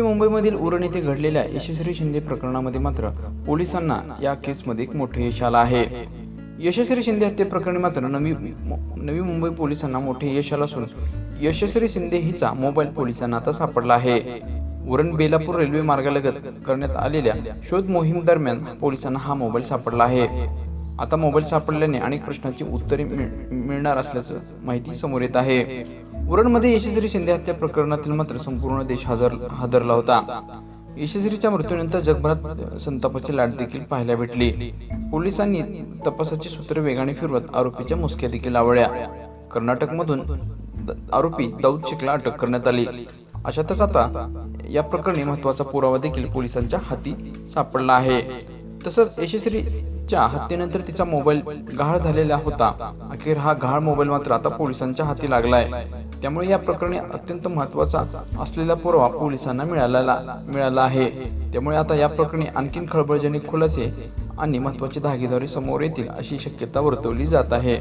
मुंबईमधील उरण येथे घडलेल्या यशस्वी शिंदे प्रकरणामध्ये मात्र पोलिसांना या केसमध्ये एक मोठे यश आलं आहे. यशस्वी शिंदे हत्ये प्रकरणी मात्र नवी नवी मुंबई पोलिसांना मोठे यश आलं असून यशस्वी शिंदे हिचा मोबाईल पोलिसांना आता सापडला आहे. उरण बेलापूर रेल्वे मार्गालगत करण्यात आलेल्या शोध मोहीम दरम्यान पोलिसांना हा मोबाईल सापडला आहे. आता मोबाईल सापडल्याने अनेक प्रश्नांची उत्तरे मिळ- मिळणार असल्याचं माहिती समोर येत आहे. उरणमध्ये यशस्वी शिंदे हत्या प्रकरणातील मात्र संपूर्ण देश हजर हादरला होता. यशस्वीच्या मृत्यूनंतर जगभरात संतापाची लाट देखील पाहायला भेटली. पोलिसांनी तपासाची सूत्रे वेगाने फिरवत आरोपीच्या मुसक्या देखील लावल्या कर्नाटकमधून आरोपी दाऊद शेखला अटक करण्यात आली. अशातच आता या प्रकरणी महत्त्वाचा पुरावा देखील पोलिसांच्या हाती सापडला आहे. तसंच च्या हत्येनंतर तिचा मोबाईल गहाळ झालेला होता. अखेर हा गहाळ मोबाईल मात्र आता पोलिसांच्या हाती लागलाय. त्यामुळे या प्रकरणी अत्यंत महत्त्वाचा असलेला पुरावा पोलिसांना मिळालेला मिळाला आहे. त्यामुळे आता या प्रकरणी आणखीन खळबळजनक खुलासे आणि महत्त्वाचे धागेदारी समोर येतील अशी शक्यता वर्तवली जात आहे.